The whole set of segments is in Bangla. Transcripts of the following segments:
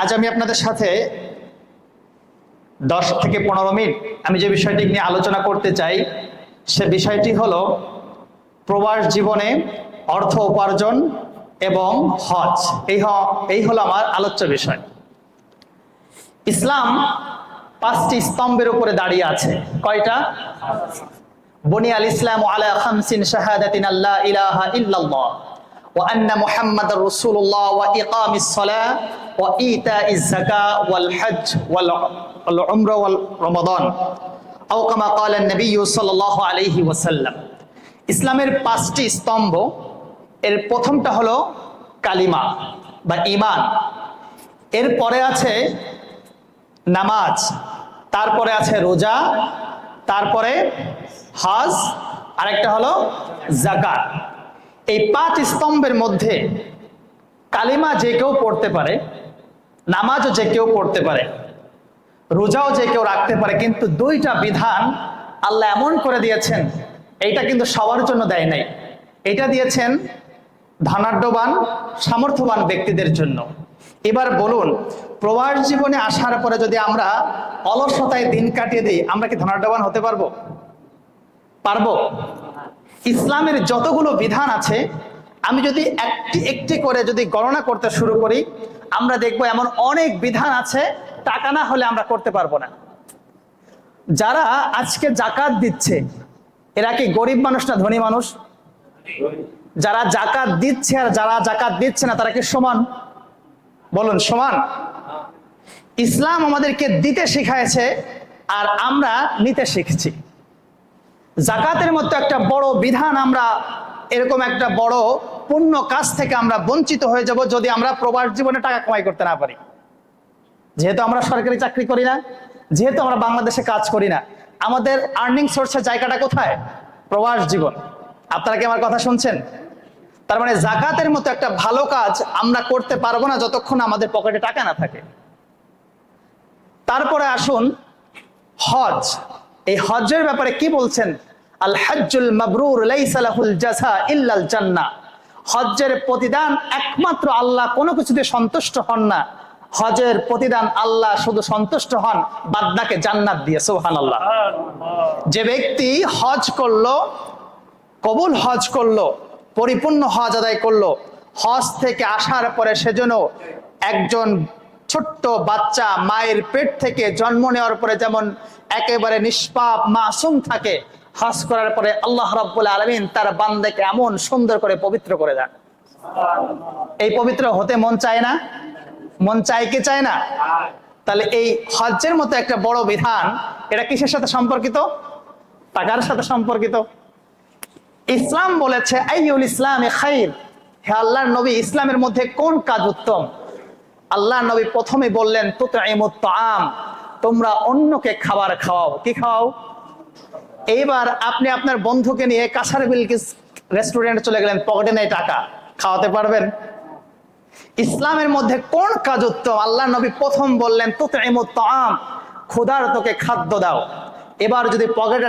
আজ আমি আপনাদের সাথে দশ থেকে পনেরো মিনিট আমি যে বিষয়টি নিয়ে আলোচনা করতে চাই, সে বিষয়টি হলো প্রবাস জীবনে অর্থ উপার্জন এবং হজ। এই এই হলো আমার আলোচ্য বিষয়। ইসলাম পাঁচটি স্তম্ভের উপরে দাঁড়িয়ে আছে। কয়টা? বনি আল ইসলাম আলা খামসিন শাহাদাতিন আল্লাহ ইলাহা ইল্লাল্লাহ। রাসূলুল্লাহ ওয়া ইকামিস সালাহ ওয়া ইতাইজ যাকাত ওয়াল হজ ওয়াল ওয়াল উমরা ওয়াল রমাদান। আও কামা ক্বালা নবী সাল্লাল্লাহু ইসলামের পাঁচটি স্তম্ভ, এর প্রথমটা হলো কালিমা বা ইমান এর পরে আছে নামাজ, তারপরে আছে রোজা, তারপরে হজ, আরেকটা হলো জাকাত এই পাঁচ স্তম্ভের মধ্যে কালিমা যে কেউ পড়তে পারে, নামাজও যে কেউ পড়তে পারে, রোজাও যে কেউ রাখতে পারে, কিন্তু দুইটা বিধান আল্লাহ এমন করে দিয়েছেন, এইটা কিন্তু সবার জন্য দেয় নাই। এটা দিয়েছেন ধনাঢ্যবান, সামর্থ্যবান ব্যক্তিদের জন্য। এবার বলুন, প্রবাস জীবনে আসার পরে যদি আমরা অলসতায় দিন কাটিয়ে দিই, আমরা কি ধনাঢ্যবান হতে পারব? পারব। ইসলামের যতগুলো বিধান আছে, আমি যদি একটি একটি করে যদি গণনা করতে শুরু করি, আমরা দেখব এমন অনেক বিধান আছে, টাকা না হলে আমরা করতে পারব না। যারা আজকে জাকাত দিচ্ছে, এরা কি গরিব মানুষ না ধনী মানুষ? যারা জাকাত দিচ্ছে আর যারা জাকাত দিচ্ছে না, তারা কি সমান? বলুন, সমান। ইসলাম আমাদেরকে দিতে শিখাইছে আর আমরা নিতে শিখছি। জাকাতের মতো একটা বড় বিধান আমরা, এরকম একটা বড় পুণ্য কাজ থেকে আমরা বঞ্চিত হয়ে যাব যদি আমরা প্রবাস জীবনে টাকা কামাই করতে না পারি। যেহেতু আমরা সরকারি চাকরি করি না, যেহেতু আমরা বাংলাদেশে কাজ করি না, আমাদের আর্নিং সোর্সের জায়গাটা কোথায়? প্রবাস জীবন। আপনারা কি আমার কথা শুনছেন? তার মানে জাকাতের মতো একটা ভালো কাজ আমরা করতে পারব না যতক্ষণ আমাদের পকেটে টাকা না থাকে। তারপরে আসুন হজ। এই হজের ব্যাপারে কি বলছেন? আল হজ্জুল মাবরুর লাইসা লাহুল জাযা ইল্লাল জান্নাহ। হজ্জের প্রতিদান একমাত্র আল্লাহ কোনো কিছুতে সন্তুষ্ট হন না। হজের প্রতিদান আল্লাহ শুধু সন্তুষ্ট হন বাদ্দাকে জান্নাত দিয়ে, সুবহানাল্লাহ। যে ব্যক্তি হজ করল, কবুল হজ করল, পরিপূর্ণ হজ আদায় করল, হজ থেকে আসার পরে সেজন্য একজন ছোট্ট বাচ্চা মায়ের পেট থেকে জন্ম নেওয়ার পরে যেমন একেবারে নিষ্পাপ মাসুম থাকে হজ করার পরে আল্লাহ রাব্বুল আলামিন তার বান্দাকে এমন সুন্দর করে পবিত্র করে দেন। এই পবিত্র হতে মন চায় না? মন চায় কি চায় না? তাহলে এই হজ্জের মতো একটা বড় বিধান, এটা কিসের সাথে সম্পর্কিত? টাকার সাথে সম্পর্কিত। ইসলাম বলেছে আইউল ইসলামে খাইর হে আল্লাহর নবী, ইসলামের মধ্যে কোন কাজ উত্তম? আল্লাহ নবী প্রথমে বললেন তাআম, তোমরা অন্যকে খাবার খাওয়াও। কি খাওয়াও? এইবার আপনি আপনার বন্ধুকে নিয়ে কাছার বিলকিস রেস্টুরেন্টে চলে গেলেন, পকেটে নেই টাকা, খাওয়াতে পারবেন? ইসলামের মধ্যে কোন কাজ উত্তম? আল্লাহ নবী প্রথম বললেন তাআম, ক্ষুধার তোকে খাদ্য দাও। এবার যদি পকেটে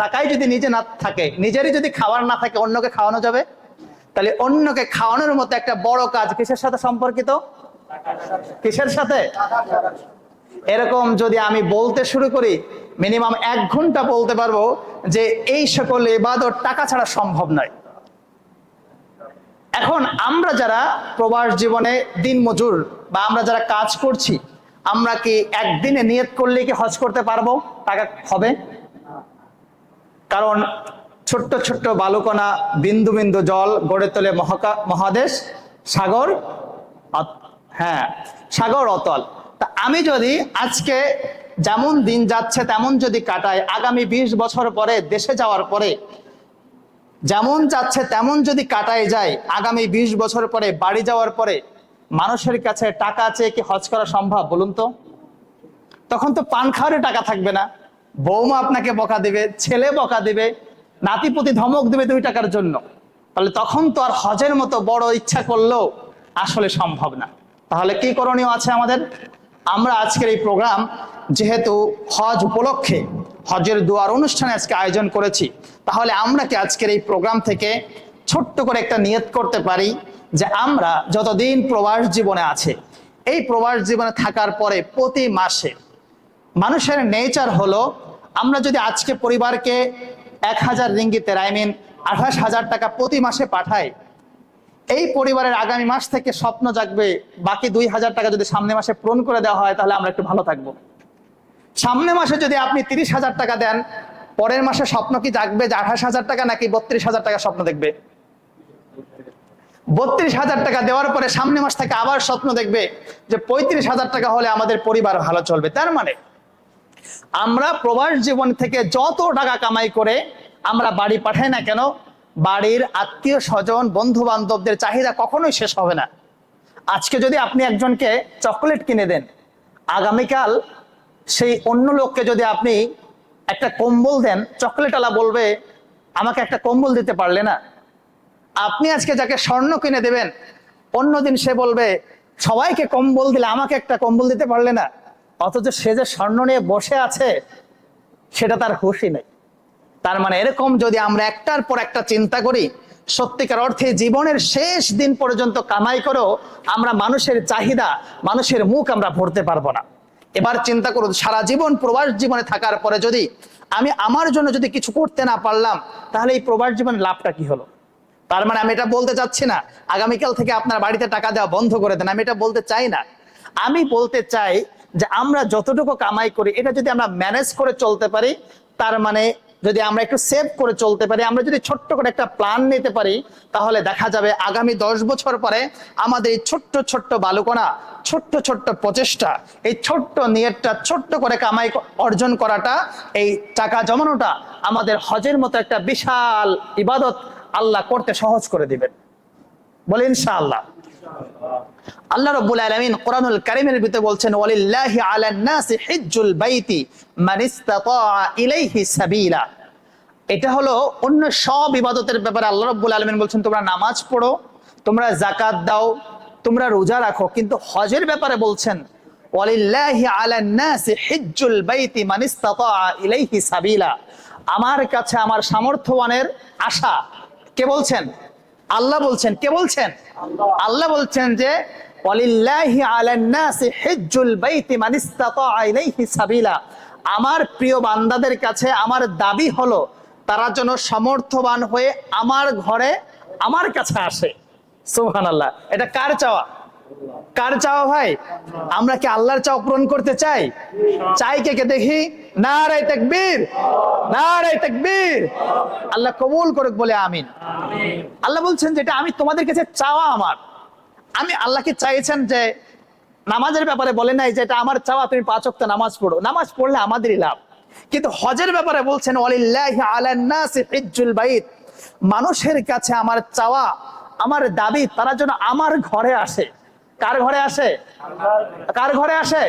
টাকাই যদি নিজে না থাকে, নিজেরই যদি খাবার না থাকে, অন্যকে খাওয়ানো যাবে? তাহলে অন্যকে খাওয়ানোর মতো একটা বড় কাজ কিসের সাথে সম্পর্কিত? কিসের সাথে? এরকম যদি আমি বলতে শুরু করি মিনিমাম এক ঘণ্টা বলতে পারব যে এই সকল ইবাদত টাকা ছাড়া সম্ভব নয়। এখন আমরা যারা প্রবাস জীবনে দিন মজুর বা আমরা যারা কাজ করছি, আমরা কি একদিনে নিয়ত করলে কি হজ করতে পারব? টাকা হবে। কারণ ছোট্ট ছোট্ট বালুকণা, বিন্দু বিন্দু জল গড়ে তোলে মহাকা, মহাদেশ, সাগর হ্যাঁ সাগর অতল। তা আমি যদি আজকে যেমন দিন যাচ্ছে, তেমন যদি কাটাই, আগামী বিশ বছর পরে দেশে যাওয়ার পরে যেমন যাচ্ছে, তেমন যদি কাটায় যায়, আগামী বিশ বছর পরে বাড়ি যাওয়ার পরে মানুষের কাছে টাকা চেয়ে কি হজ করা সম্ভব বলুন তো? তখন তো পান খাওয়ারে টাকা থাকবে না। বৌমা আপনাকে বকা দিবে, ছেলে বকা দিবে, নাতিপুতি ধমক দিবে দুই টাকার জন্য। তাহলে তখন তো আর হজের মতো বড় ইচ্ছা করলেও আসলে সম্ভব না। তাহলে কি করণীয় আছে আমাদের? আমরা আজকের এই প্রোগ্রাম যেহেতু হজ উপলক্ষে, হজের দুয়ার অনুষ্ঠানে আজকে আয়োজন করেছি, তাহলে আমরা কি আজকের এই প্রোগ্রাম থেকে ছোট্ট করে একটা নিয়ত করতে পারি যে আমরা যতদিন প্রবাস জীবনে আছে, এই প্রবাস জীবনে থাকার পরে প্রতি মাসে মানুষের নেচার হলো, আমরা যদি আজকে পরিবারকে এক হাজার রিঙ্গিতের আই মিন আঠাশ হাজার টাকা প্রতি মাসে পাঠাই এই পরিবারের আগামী মাস থেকে স্বপ্ন জাগবে, বাকি দুই হাজার টাকা যদি সামনে মাসে পূরণ করে দেওয়া হয়, তাহলে আমরা একটু ভালো থাকব। সামনে মাসে যদি আপনি তিরিশ হাজার টাকা দেন, পরের মাসে স্বপ্ন কি জাগবে যে আঠাশ হাজার টাকা নাকি বত্রিশ হাজার টাকা স্বপ্ন দেখবে? বত্রিশ হাজার টাকা দেওয়ার পরে সামনে মাস থেকে আবার স্বপ্ন দেখবে যে পঁয়ত্রিশ হাজার টাকা হলে আমাদের পরিবার ভালো চলবে। তার মানে আমরা প্রবাস জীবন থেকে যত টাকা কামাই করে আমরা বাড়ি পাঠাই না কেন বাড়ির আত্মীয় স্বজন বন্ধু বান্ধবদের চাহিদা কখনোই শেষ হবে না। আজকে যদি আপনি একজনকে চকলেট কিনে দেন, আগামীকাল সেই অন্য লোককে যদি আপনি একটা কম্বল দেন, চকলেটওয়ালা বলবে, আমাকে একটা কম্বল দিতে পারলে না? আপনি আজকে যাকে স্বর্ণ কিনে দেবেন, অন্যদিন সে বলবে, সবাইকে কম্বল দিলে আমাকে একটা কম্বল দিতে পারলে না? অথচ সে যে স্বর্ণ নিয়ে বসে আছে, সেটা তার খুশি নেই। তার মানে এরকম যদি আমরা একটার পর একটা চিন্তা করি, সত্যিকার অর্থে জীবনের শেষ দিন পর্যন্ত কামাই করেও আমরা মানুষের চাহিদা, মানুষের মুখ আমরা ভরতে পারব না। এবার চিন্তা করুন, সারা জীবন প্রবাস জীবনে থাকার পরে যদি আমি আমার জন্য যদি কিছু করতে না পারলাম, তাহলে এই প্রবাস জীবনের লাভটা কি হলো? তার মানে আমি এটা বলতে চাচ্ছি না, আগামীকাল থেকে আপনার বাড়িতে টাকা দেওয়া বন্ধ করে দেন, আমি এটা বলতে চাই না। আমি বলতে চাই যে আমরা যতটুকু কামাই করি, এটা যদি আমরা ম্যানেজ করে চলতে পারি, তার মানে যদি আমরা একটু সেভ করে চলতে পারি, আমরা যদি ছোট্ট করে একটা প্ল্যান নিতে পারি, তাহলে দেখা যাবে আগামী দশ বছর পরে আমাদের এই ছোট্ট ছোট্ট বালুকণা, ছোট্ট ছোট্ট প্রচেষ্টা, এই ছোট্ট নিয়তটা ছোট্ট করে কামাই অর্জন করাটা, এই টাকা জমানোটা আমাদের হজের মতো একটা বিশাল ইবাদত আল্লাহ করতে সহজ করে দিবেন। বলে, ইনশাআল্লাহ। আল্লাহ রাব্বুল আলামিন কোরআনুল কারীমের ভিতরে বলছেন, ওয়ালিল্লাহি আলান নাসি হিজ্জুল বাইতি মান ইসতাতাআ ইলাইহি সাবিলা। এটা হলো অন্য সব ইবাদতের ব্যাপারে আল্লাহ রাব্বুল আলামিন বলছেন, তোমরা নামাজ পড়ো, তোমরা যাকাত দাও, তোমরা রোজা রাখো। কিন্তু হজের ব্যাপারে বলছেন, ওয়ালিল্লাহি আলান নাসি হিজ্জুল বাইতি মান ইসতাতাআ ইলাইহি সাবিলা। আমার কাছে, আমার সামর্থ্যবানের আশা, কে বলছেন? আল্লাহ বলছেন, কে বলছেন? আল্লাহ বলছেন যে আমার প্রিয় বান্দাদের কাছে আমার দাবি হলো, তারা যেন সমর্থবান হয়ে আমার ঘরে আমার কাছে আসে। সুবহানাল্লাহ। এটা কার চাওয়া? কার চাওয়া ভাই? আমরা কি আল্লাহর চাওয়া পূরণ করতে চাই? চাই কে কে দেখি? নারাই তাকবীর নারাই তাকবীর। আল্লাহ কবুল করুক বলে আমিন। আল্লাহ বলছেন যেটা আমি তোমাদের কাছে চাওয়া আমার। আমি আল্লাহকে চাইছেন যে নামাজের ব্যাপারে বলে নাই যে এটা আমার চাওয়া, তুমি পাঁচ ওয়াক্ত নামাজ পড়ো। নামাজ পড়লে আমাদেরই লাভ। কিন্তু হজের ব্যাপারে বলছেন বাইত। মানুষের কাছে আমার চাওয়া, আমার দাবি, তারা যেন আমার ঘরে আসে। কার ঘরে আসে? কার ঘরে আসে?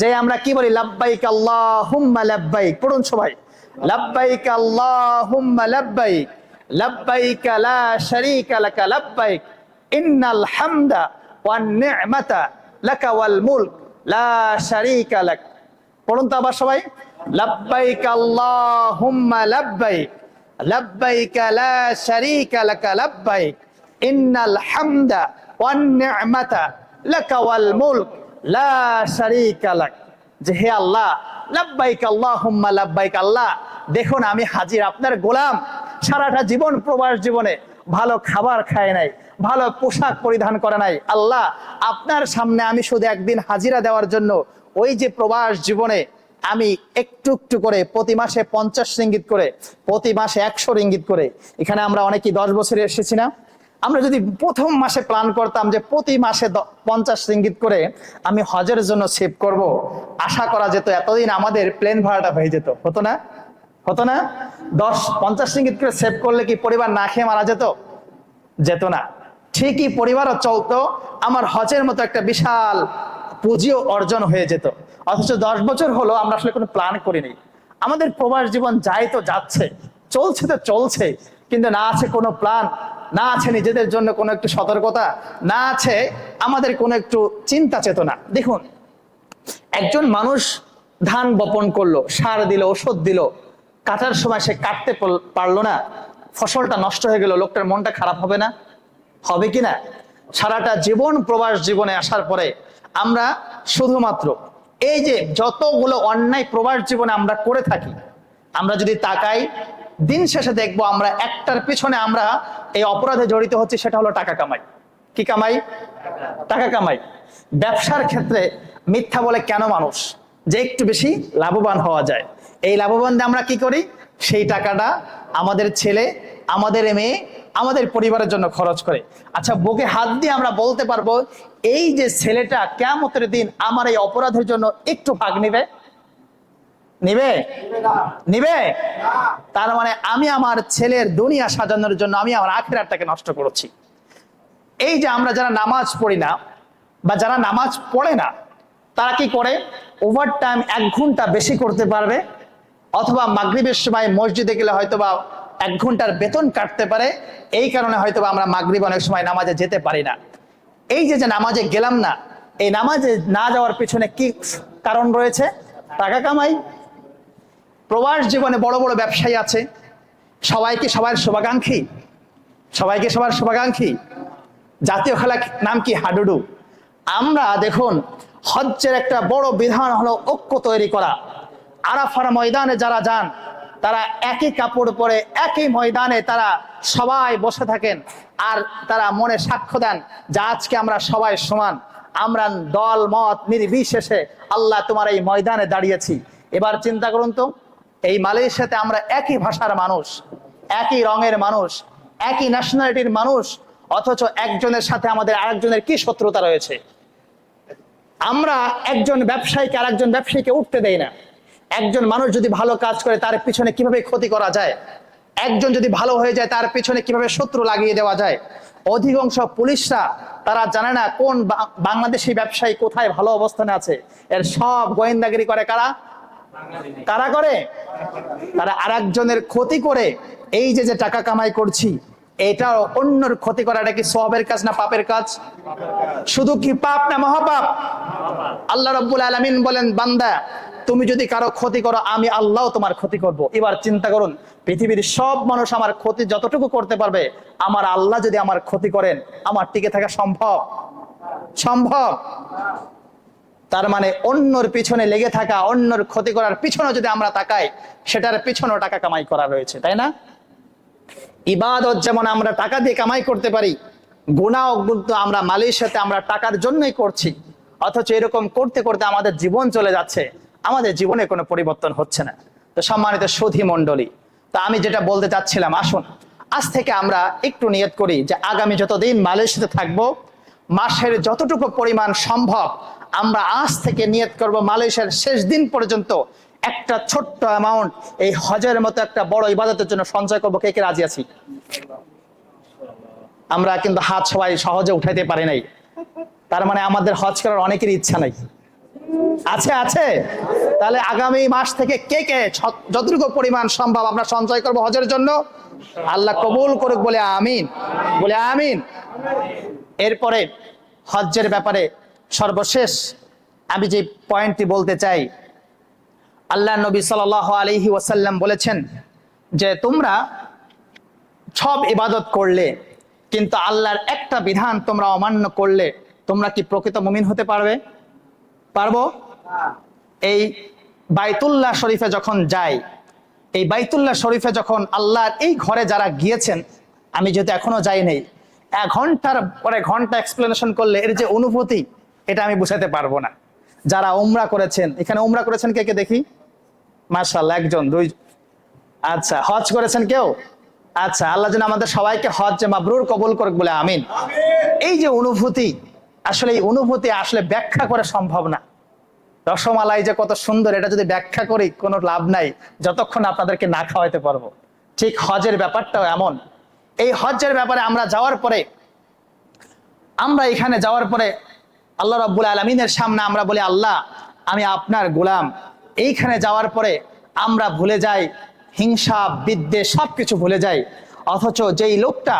যে আমরা কি বলি? লাব্বাইক আল্লাহুম্মা লাব্বাইক। পড়ুন সবাই। লাব্বাইক আল্লাহুম্মা লাব্বাইক। লাব্বাইক লা শারীকা লাকা লাব্বাইক। ইন্নাল হামদা ওয়ান নি'মাতা লাকা ওয়াল মুলক। লা শারীকা লাক। পড়ুন তো আবার সবাই। লাব্বাইক আল্লাহুম্মা লাব্বাইক। লাব্বাইক লা শারীকা লাকা লাব্বাইক। ইন্নাল হামদা যে হে আল্লাহ, লাব্বাইক লাব্বাইক আল্লাহ দেখুন আমি হাজির, আপনার গোলাম। সারাটা জীবন প্রবাস জীবনে ভালো খাবার খায় নাই, ভালো পোশাক পরিধান করে নাই। আল্লাহ, আপনার সামনে আমি শুধু একদিন হাজিরা দেওয়ার জন্য ওই যে প্রবাস জীবনে আমি একটু একটু করে প্রতি মাসে পঞ্চাশ রিঙ্গিত করে, প্রতি মাসে একশো রিঙ্গিত করে। এখানে আমরা অনেকেই দশ বছরে এসেছি না? আমরা যদি প্রথম মাসে প্ল্যান করতাম যে প্রতি মাসে পঞ্চাশ রিঙ্গিত করে আমি হজের জন্য সেভ করব, আশা করা যেত এতদিন আমাদের প্লেন ভাড়াটা হয়ে যেত। হতো না? হতো না? দশ, পঞ্চাশ রিঙ্গিত করে সেভ করলে কি পরিবার না খেয়ে মারা যেত? যেত না। ঠিকই পরিবারও চলতো, আমার হজের মতো একটা বিশাল পুঁজিও অর্জন হয়ে যেত। অথচ দশ বছর হলো আমরা আসলে কোনো প্ল্যান করিনি। আমাদের প্রবাস জীবন যাই তো যাচ্ছে, চলছে তো চলছে, কিন্তু না আছে কোনো প্ল্যান না আছে নিজেদের জন্য কোনো একটু সতর্কতা, না আছে আমাদের কোনো একটু চিন্তা চেতনা। দেখুন, একজন মানুষ ধান বপন করল, সার দিল, ওষুধ দিল, কাটার সময় সে কাটতে পারল না, ফসলটা নষ্ট হয়ে গেল, লোকটার মনটা খারাপ হবে না? হবে কি না? সারাটা জীবন প্রবাস জীবনে আসার পরে আমরা শুধুমাত্র এই যে যতগুলো অন্যায় প্রবাস জীবনে আমরা করে থাকি, আমরা যদি তাকাই দিন শেষে দেখব আমরা একটার পিছনে আমরা এই অপরাধে জড়িত হচ্ছে, সেটা হলো টাকা কামাই। কি কামাই? টাকা কামাই। ব্যবসার ক্ষেত্রে মিথ্যা বলে কেন মানুষ? যে একটু বেশি লাভবান হওয়া যায়। এই লাভবান দিয়ে আমরা কি করি? সেই টাকাটা আমাদের ছেলে, আমাদের মেয়ে, আমাদের পরিবারের জন্য খরচ করে। আচ্ছা বুকে হাত দিয়ে আমরা বলতে পারব, এই যে ছেলেটা কেমতের দিন আমার এই অপরাধের জন্য একটু ভাগ নিবে। নিবে? নিবে তার মানে আমি আমার ছেলের দুনিয়া সাজানোর জন্য আমি আমার আখেরাতটাকে নষ্ট করেছি। এই যে আমরা যারা নামাজ পড়ি না বা যারা নামাজ পড়ে না তারা কি করে? ওভার টাইম এক ঘণ্টা বেশি করতে পারবে অথবা মাগরিবের সময় মসজিদে গেলে হয়তো বা এক ঘণ্টার বেতন কাটতে পারে। এই কারণে হয়তোবা আমরা মাগরিব অনেক সময় নামাজে যেতে পারি না। এই যে যে নামাজে গেলাম না এই নামাজে না যাওয়ার পিছনে কি কারণ রয়েছে? টাকা কামাই প্রবাস জীবনে বড় বড় ব্যবসায়ী আছে। সবাইকে সবার শুভাকাঙ্ক্ষী। সবাইকে সবার শুভাকাঙ্ক্ষী। জাতীয় খেলা নাম কি? হাডুডু। আমরা দেখুন, হজ্জের একটা বড় বিধান হলো ঐক্য তৈরি করা। আরাফার ময়দানে যারা যান, তারা একই কাপড় পরে একই ময়দানে তারা সবাই বসে থাকেন আর তারা মনে সাক্ষ্য দেন যে আজকে আমরা সবাই সমান। আমরা দল, মত, নির্বিশেষে আল্লাহ তোমার এই ময়দানে দাঁড়িয়েছি। এবার চিন্তা করুন তো এই মালয়েশিয়াতে আমরা একই ভাষার মানুষ, একই রঙের মানুষ, একই ন্যাশনালিটির মানুষ, অথচ একজনের সাথে আমাদের আরেকজনের কি শত্রুতা রয়েছে? আমরা একজন ব্যবসায়ীকে আরেকজন ব্যবসায়ীকে উঠতে দেই না। একজন মানুষ যদি ভালো কাজ করে, তার পিছনে কীভাবে ক্ষতি করা যায়? একজন যদি ভালো হয়ে যায়, তার পিছনে কীভাবে শত্রু লাগিয়ে দেওয়া যায়? অধিকাংশ পুলিশরা, তারা জানে না কোন বাংলাদেশি ব্যবসায়ী কোথায় ভালো অবস্থানে আছে। এর সব গোয়েন্দাগিরি করে কারা? কারা করে? তারা আরেকজনের ক্ষতি করে। এই যে যে টাকা কামাই করছি এটা অন্যর ক্ষতি করাটা কি সবের কাজ না পাপের কাজ? শুধু কি পাপ না মহাপাপ? আল্লাহ রব্বুল আলমিন বলেন, বান্দা, তুমি যদি কারও ক্ষতি করো, আমি আল্লাহ তোমার ক্ষতি করব। এবার চিন্তা করুন, পৃথিবীর সব মানুষ আমার ক্ষতি যতটুকু করতে পারবে, আমার আল্লাহ যদি আমার ক্ষতি করেন, আমার টিকে থাকা সম্ভব? সম্ভব? তার মানে অন্যর পিছনে লেগে থাকা, অন্যর ক্ষতি করার পিছনে যদি আমরা তাকাই, সেটার পিছনেও টাকা কামাই করা রয়েছে তাই না? ইবাদত যেমন আমরা টাকা দিয়ে কামাই করতে পারি গুণাও কিন্তু আমরা মালয়েশিয়াতে আমরা টাকার জন্যই করছি, অথচ এরকম করতে করতে আমাদের জীবন চলে যাচ্ছে, আমাদের জীবনে কোনো পরিবর্তন হচ্ছে না। তো সম্মানিত সুধী মণ্ডলী, তা আমি যেটা বলতে চাচ্ছিলাম, আসুন, আজ থেকে আমরা একটু নিয়ত করি যে আগামী যতদিন মালয়েশিয়াতে থাকব, মাসের যতটুকু পরিমাণ সম্ভব আমরা আজ থেকে নিয়ত করব মালয়েশিয়ার শেষ দিন পর্যন্ত একটা ছোট্ট অ্যামাউন্ট এই হজের মতো একটা বড় ইবাদতের জন্য সঞ্চয় করব। কে কে রাজি আছি? আমরা কিন্তু হাত সবাই সহজে উঠাইতে পারি নাই। তার মানে আমাদের হজ করার অনেকের ইচ্ছা নাই। আছে আছে। তাহলে আগামী মাস থেকে কে কে যতটুকু পরিমাণ সম্ভব আমরা সঞ্চয় করব হজের জন্য? আল্লাহ কবুল করুক বলে আমিন। বলে আমিন। এরপরে হজ্জের ব্যাপারে সর্বশেষ আমি যে পয়েন্টটি বলতে চাই, আল্লাহ নবী সাল আলহি ওয়াসাল্লাম বলেছেন যে তোমরা সব ইবাদত করলে, কিন্তু আল্লাহর একটা বিধান তোমরা অমান্য করলে, তোমরা কি প্রকৃত মুমিন হতে পারবে? পারব? এই বাইতুল্লাহ শরীফে যখন যাই, এই বাইতুল্লাহ শরীফে যখন আল্লাহর এই ঘরে যারা গিয়েছেন, আমি যেহেতু এখনও যাই নাই, এক ঘণ্টার পরে ঘণ্টা এক্সপ্লেনেশন করলে এর যে অনুভূতি এটা আমি বুঝাতে পারব না। যারা উমরা করেছেন এখানে উমরা করেছেন কে কে দেখি? মার্শাল্লাহ একজন দুই আচ্ছা হজ করেছেন কেউ? আচ্ছা আল্লাহ যেন আমাদের সবাইকে হজ যে মাবরুর কবুল করুক বলে আমিন। এই যে অনুভূতি আসলে এই অনুভূতি আসলে ব্যাখ্যা করা সম্ভব না। রসমালাই যে কত সুন্দর এটা যদি ব্যাখ্যা করি কোনো লাভ নাই। যতক্ষণ আপনাদেরকে না খাওয়াইতে পারব। ঠিক হজের ব্যাপারটাও এমন। এই হজের ব্যাপারে আমরা যাওয়ার পরে আমরা এখানে যাওয়ার পরে আল্লাহ রাব্বুল আলমিনের সামনে আমরা বলি, আল্লাহ, আমি আপনার গোলাম। এইখানে যাওয়ার পরে আমরা ভুলে যাই, হিংসা, বিদ্বেষ সবকিছু ভুলে যাই। অথচ যেই লোকটা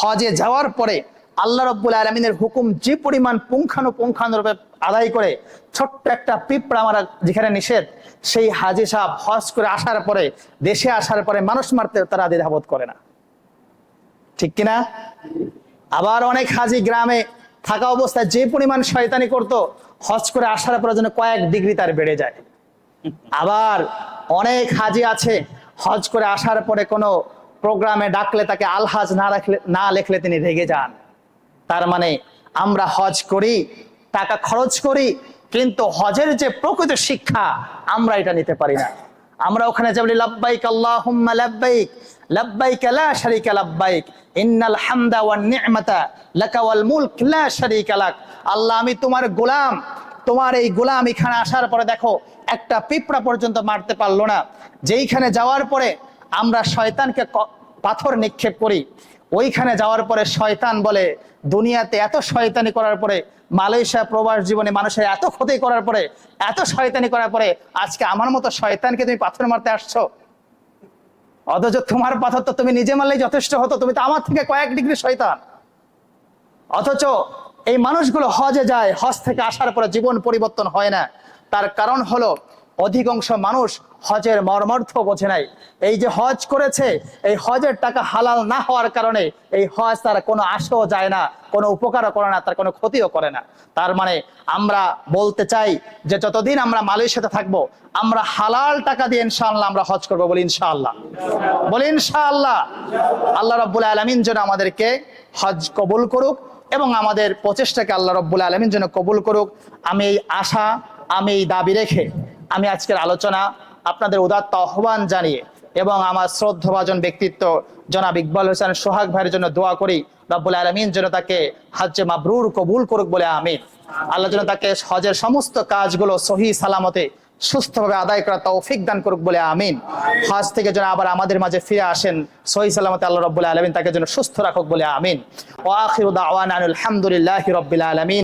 হজে যাওয়ার পরে আল্লাহ রব্বুল আলমিনের হুকুম যে পরিমাণ পুঙ্খানুপুঙ্খানুরূপে আদায় করে, ছোট্ট একটা পিঁপড়া মারা যেখানে নিষেধ, সেই হাজি সাহেব হজ করে আসার পরে, দেশে আসার পরে মানুষ মারতে তারা দ্বিধাবোধ করে না। ঠিক কিনা? আবার অনেক হাজি গ্রামে থাকা অবস্থায় যে পরিমাণ শয়তানি করত, হজ করে আসার পরে যেন কয়েক ডিগ্রি তার বেড়ে যায়। আবার অনেক হাজি আছে, হজ করে আসার পরে কোনো প্রোগ্রামে ডাকলে তাকে আলহাজ না রাখলে, না লেখলে তিনি রেগে যান। তার মানে আমরা হজ করি, টাকা খরচ করি, কিন্তু হজের যে প্রকৃত শিক্ষা, আমরা এটা নিতে পারি না। আমরা ওখানে যে বলি লাব্বাইক আল্লাহুম্মা লাব্বাইক লাব্বাইক লা শারীকা লাব্বাইক। ইন্নাল হামদা ওয়ান নি'মাতা লাকা ওয়াল মুলক লা শারীকা লাক। আল্লাহ, আমি তোমার গোলাম। তোমার এই গোলাম এখানে আসার পরে দেখো, একটা পিঁপড়া পর্যন্ত মারতে পারল না। যেইখানে যাওয়ার পরে আমরা শয়তানকে পাথর নিক্ষেপ করি। ওইখানে যাওয়ার পরে শয়তান বলে, দুনিয়াতে এত শয়তানি করার পরে, মালয়েশিয়া প্রবাস জীবনে মানুষের এত ক্ষতি করার পরে, এত শয়তানি করার পরে, আজকে আমার মতো শয়তানকে তুমি পাথর মারতে আসছো? অথচ তোমার পাথর তো তুমি নিজে মারলেই যথেষ্ট হতো, তুমি তো আমার থেকে কয়েক ডিগ্রি শয়তান। অথচ এই মানুষগুলো হজে যায়, হজ থেকে আসার পরে জীবন পরিবর্তন হয় না। তার কারণ হলো অধিকাংশ মানুষ হজের মর্মার্থ বোঝে নাই। এই যে হজ করেছে, এই হজের টাকা হালাল না হওয়ার কারণে এই হজ তার কোনো আশাও যায় না, কোনো উপকারও করে না, তার কোনো ক্ষতিও করে না। তার মানে আমরা বলতে চাই যে যতদিন আমরা মালয়েশিয়াতে থাকব, আমরা হালাল টাকা দিয়ে ইনশাআল্লাহ আমরা হজ করব বলি ইনশাআল্লাহ। বলি ইনশাআল্লাহ, আল্লাহ রব্বুল আলমিন যেন আমাদেরকে হজ কবুল করুক এবং আমাদের প্রচেষ্টাকে আল্লাহ রব্বুল আলমিন যেন কবুল করুক। আমি এই আশা, আমি এই দাবি রেখে আমি আজকের আলোচনা আপনাদের উদাত্ত আহ্বান জানিয়ে এবং আমার শ্রদ্ধাভাজন ব্যক্তিত্ব জনাব ইকবাল হোসেন সোহাগ ভাইয়ের জন্য দোয়া করি, রব্বুল আলমিন যেন তাকে হজ্জে মাবরুর কবুল করুক বলে আমিন। আল্লাহ যেন তাকে হজের সমস্ত কাজগুলো সহি সালামতে সুস্থভাবে আদায় করা তৌফিক দান করুক বলে আমিন। হজ থেকে যেন আবার আমাদের মাঝে ফিরে আসেন, সহি সালামতে আল্লাহ রব্বুল আলমিন তাকে যেন সুস্থ রাখুক বলে আমিন। ও আখির আলহামদুলিল্লাহ রব্বিল আলমিন।